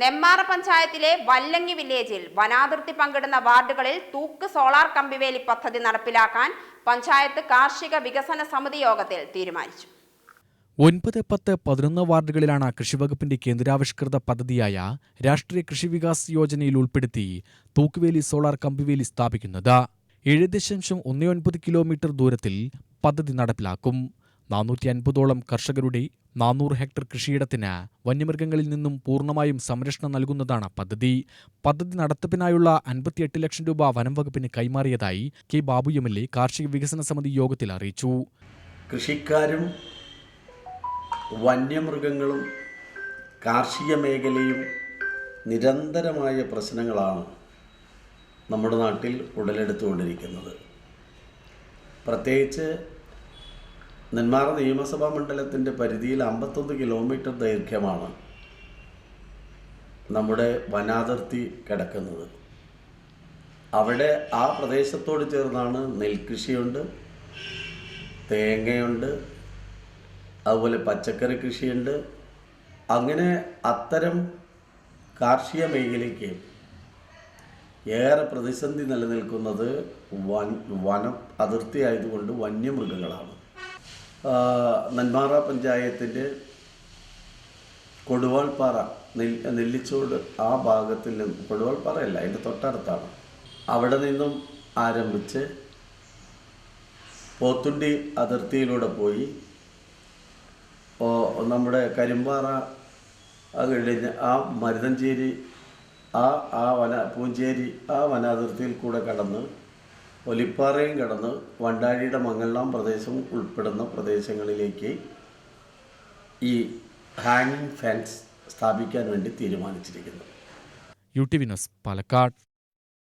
നെമ്മാറ പഞ്ചായത്തിലെ വല്ലങ്ങി വില്ലേജിൽ വനാതിർത്തി പങ്കിടുന്ന വാർഡുകളിൽ തൂക്ക് സോളാർ കമ്പിവേലി പദ്ധതി നടപ്പിലാക്കാൻ പഞ്ചായത്ത് കാർഷിക വികസന സമിതി യോഗത്തിൽ തീരുമാനിച്ചു. ഒൻപത് പത്ത് പതിനൊന്ന് വാർഡുകളിലാണ് കൃഷിവകുപ്പിന്റെ കേന്ദ്രാവിഷ്കൃത പദ്ധതിയായ രാഷ്ട്രീയ കൃഷി വികാസ് യോജനയിൽ ഉൾപ്പെടുത്തി തൂക്കുവേലി സോളാർ കമ്പിവേലി സ്ഥാപിക്കുന്നത്. ഏഴ് ദശാംശം ഒന്ന് ഒൻപത് കിലോമീറ്റർ ദൂരത്തിൽ പദ്ധതി നടപ്പിലാക്കും. നാനൂറ്റി അൻപതോളം കർഷകരുടെ നാനൂറ് ഹെക്ടർ കൃഷിയിടത്തിന് വന്യമൃഗങ്ങളിൽ നിന്നും പൂർണമായും സംരക്ഷണം നൽകുന്നതാണ് പദ്ധതി. പദ്ധതി നടത്തിപ്പിനായുള്ള അൻപത്തിയെട്ട് ലക്ഷം രൂപ വനം വകുപ്പിന് കൈമാറിയതായി K Babu M L A കാർഷിക വികസന സമിതി യോഗത്തിൽ അറിയിച്ചു. കൃഷിക്കാരും വന്യമൃഗങ്ങളും കാർഷിക മേഖലയും നിരന്തരമായ പ്രശ്നങ്ങളാണ് നമ്മുടെ നാട്ടിൽ ഉടലെടുത്തുകൊണ്ടിരിക്കുന്നത്. പ്രത്യേകിച്ച് നെന്മാറ നിയമസഭാ മണ്ഡലത്തിന്റെ പരിധിയിൽ അമ്പത്തൊന്ന് കിലോമീറ്റർ ദൈർഘ്യമാണ് നമ്മുടെ വനാതിർത്തി കിടക്കുന്നത്. അവിടെ ആ പ്രദേശത്തോട് ചേർന്നാണ് നെൽകൃഷിയുണ്ട് തേങ്ങയുണ്ട് അതുപോലെ പച്ചക്കറി കൃഷിയുണ്ട്. അങ്ങനെ അത്തരം കാർഷിക മേഖലയ്ക്ക് ഏറെ പ്രതിസന്ധി നിലനിൽക്കുന്നത് വൻ വനം അതിർത്തി ആയതുകൊണ്ട് വന്യമൃഗങ്ങളാണ്. നെന്മാറ പഞ്ചായത്തിന്റെ കൊടുവാൾപ്പാറ നെൽ നെല്ലിച്ചോട് ആ ഭാഗത്തിൽ നിന്ന് കൊടുവാൾപ്പാറയല്ല അതിന്റെ തൊട്ടടുത്താണ്. അവിടെ നിന്നും ആരംഭിച്ച് പോത്തുണ്ടി അതിർത്തിയിലൂടെ പോയി നമ്മുടെ കരിമ്പാറ കഴിഞ്ഞ് ആ മരുതഞ്ചേരി ആ ആ വന പൂഞ്ചേരി ആ വനാതിർത്തിയിൽ കൂടെ കടന്ന് ഒലിപ്പാറയും കടന്ന് വണ്ടാഴിയുടെ മംഗളാം പ്രദേശം ഉൾപ്പെടുന്ന പ്രദേശങ്ങളിലേക്ക് ഈ ഹാങ്ങിങ് ഫാൻസ് സ്ഥാപിക്കാൻ വേണ്ടി തീരുമാനിച്ചിരിക്കുന്നു. U T Vinos Palakkad.